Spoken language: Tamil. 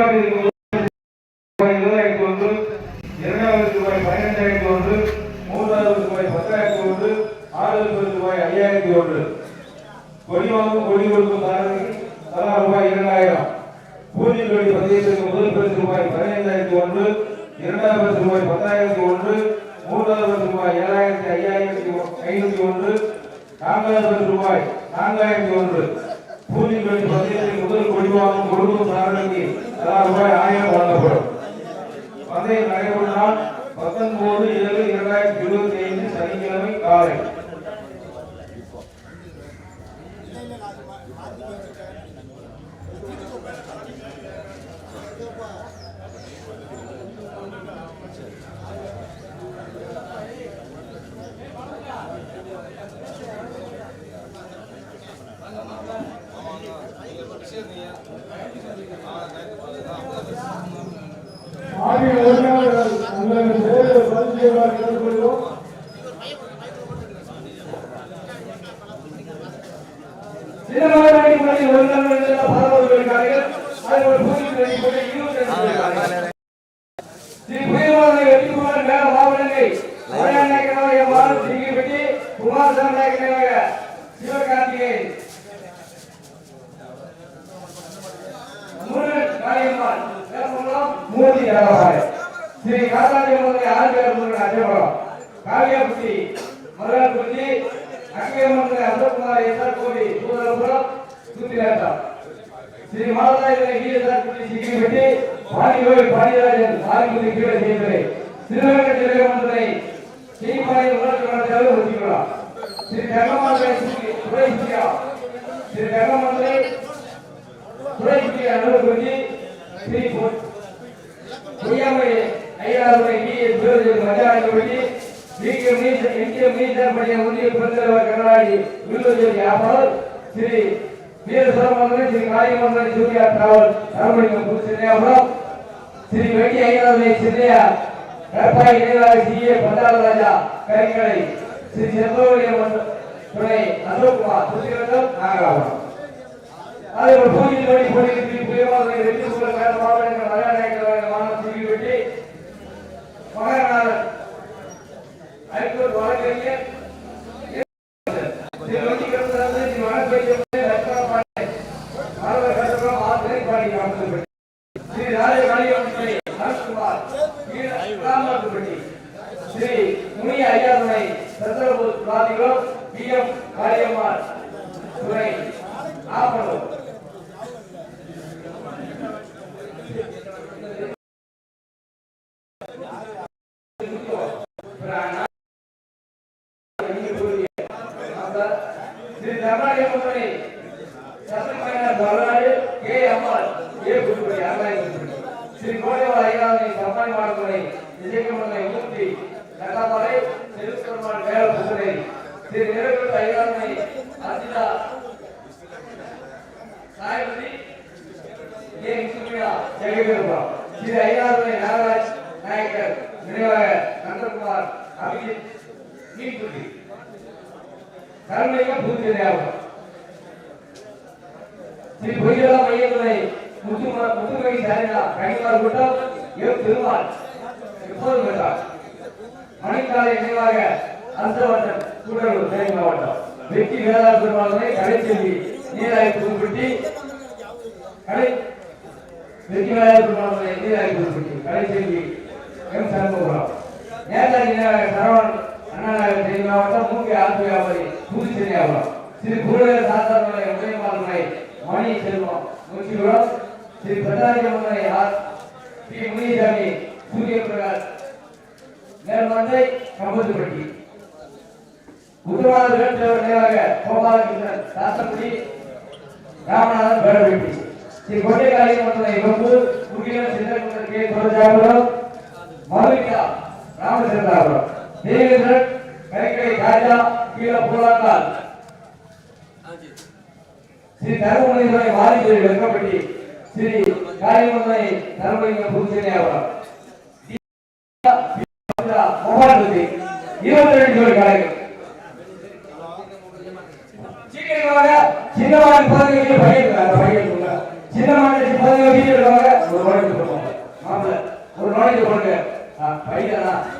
வாட்டிற்கு ரூபாய் இருபதாயிரத்தி ஒன்று ரூபாய் பதினைந்தாயிரத்தி மூன்றாவது ரூபாய் ஒன்று ஆறாவது ரூபாய் ஐயாயிரத்தி ஒன்று கொடி கொடுக்கும் தலா ரூபாய் இரண்டாயிரம் பூஜை கொடி பதியத்திற்கு முதல் பரிசு ரூபாய் பதினைந்தாயிரத்தி ஒன்று இரண்டாவது பரிசு ரூபாய் பத்தாயிரத்தி ஒன்று மூன்றாவது பரிசு ரூபாய் ஏழாயிரத்தி ஐயாயிரத்தி ஐநூத்தி ஒன்று நான்காவது பரிசு ரூபாய் நான்காயிரத்தி ஒன்று. கூலிகளின் கொடி முதல் கொடி வாங்கும் கொடுக்கும் ரூபாய் ஆயிரம் வழங்கப்படும். பந்தயம் நடைபெறும் சிவகார்த்திகேயன் முருகன் காளியம்மாள் வேலமங்கலம் மூர்த்தி ஜனபாய் ஸ்ரீ காத்தாடி முதலை ஆறுபேர் முருகன் அஜயபுரம் காளியாபுத்தி மருகன்புத்தி அங்கேமங்கல அந்தகுமார் எஸ்ஆர் கோடி சூதரபுரம் சுத்திலேட்டம் ஸ்ரீ மாதாயிரை வீரசார் குட்டி சிக்கிப்பட்டி பாண்டியோய் பாண்டியராஜன் ஆதிபதி கீழே செய்ததை திருநகர ஜெயமந்திரை ஸ்ரீபாளையம் உணர்ச்சி மன்றத்தில் ஒதுக்கியுள்ளார் ஸ்ரீ ஜெகமாந்திரை துறை ஸ்ரீ ஜெகமாந்திரை துறைக்கு ஸ்ரீ பொய்யாமை ஐயாவுடைய வி எஸ். ஜோதி மீச மீசன் பணிய பெருந்தலைவர் வியாபாரம் ஸ்ரீ ஸ்ரீ சூர்யா டிராவல் ஸ்ரீ வெட்டி சின்னையா இணையராஜ் பண்டாரராஜா ஸ்ரீ துணை அசோக்குமார் சுத்திரட்டம் நாகராபுரம் అదే భూమిని పడిపోయి ప్రియవాదని రెట్టించుకున్న కారణమైన నయానాయకమైన మానవ తిరిగి పెట్టి మహారాణ హైకోర్టు వాళ్ళకి శ్రీ ముని అయ్యారునై దశరథ రాధిలో బిఎం కార్యమ్మ ఆపడు வழக்கறிஞர் லட்சுமண பாண்டே மாணவர் கட்டணம் ஆசிரை பாடி அமைச்சர் ஸ்ரீ ராஜ காளியம்மனை அரசுகுமார் ராமநாதபட்டி ஸ்ரீ முனிய ஐயாதுணை ஏ குருபடி ஆகாய குருபடி ஸ்ரீ கோடைவாள் ஐயாவை சம்மானி மாடமனை விஜயகமலை மூர்த்தி நட்டாமலை செல்வபெருமான் மேல புதுரை ஸ்ரீ நிறகுட்ட ஐயாவை அர்ஜிதா சாயபதி ஏ சுமியா ஜெகபெருமாள் ஸ்ரீ ஐயாவை நாகராஜ் நாயக்கர் நினைவாக நந்தகுமார் அபிஜித் மீன்குட்டி கருணைக பூஜையாகும் ஸ்ரீ பொய்யலா மையத்துறை முத்துமா முத்துகை சாரினா கனிமார் கூட்டம் எம் திருமால் எப்போதும் கேட்டார் மணிக்காலை நினைவாக அந்தவட்டம் கூடலூர் தேனி மாவட்டம் வெற்றி வேளாண் பெருமாளை கடைச்செல்வி நீராய் புதுப்பட்டி கடை வெற்றி வேளாண் பெருமாளை நீராய் புதுப்பட்டி கடைச்செல்வி எம் சண்முகம் நேதாஜி சரவணன் அண்ணாநகர் மாவட்டம் ஆத்து வியாபாரி புதுச்சேரி ஸ்ரீ குருடர் சாஸ்திரமலை மணி செல்வம் முச்சிபுரம் ஸ்ரீ ஆர் முனிசாமி சூரிய பிரகாஷ் நேர்மந்தை கம்பத்துப்பட்டி உத்தரவாத நினைவாக கோபாலகிருஷ்ணன் சாத்தக்குடி ராமநாதன் வேடவெட்டி ஸ்ரீ கொண்டைக்காளி மண்டலை கொம்பு முகில சிந்தகுண்டர் கே துரஜாபுரம் மதுரிகா ராமச்சந்திராபுரம் தேவேந்திரன் கரைக்கடை ராஜா கீழ புலாக்கால் ஸ்ரீ தருமபுரி வாரிசு வெங்கப்பட்டி ஸ்ரீ காளிமலை தருமலிங்கம் புதுச்சேரியாபுரம் மொபைல் பத்தி இருபத்தி ரெண்டு ஜோடி கடைகள் பாடிய பாருங்க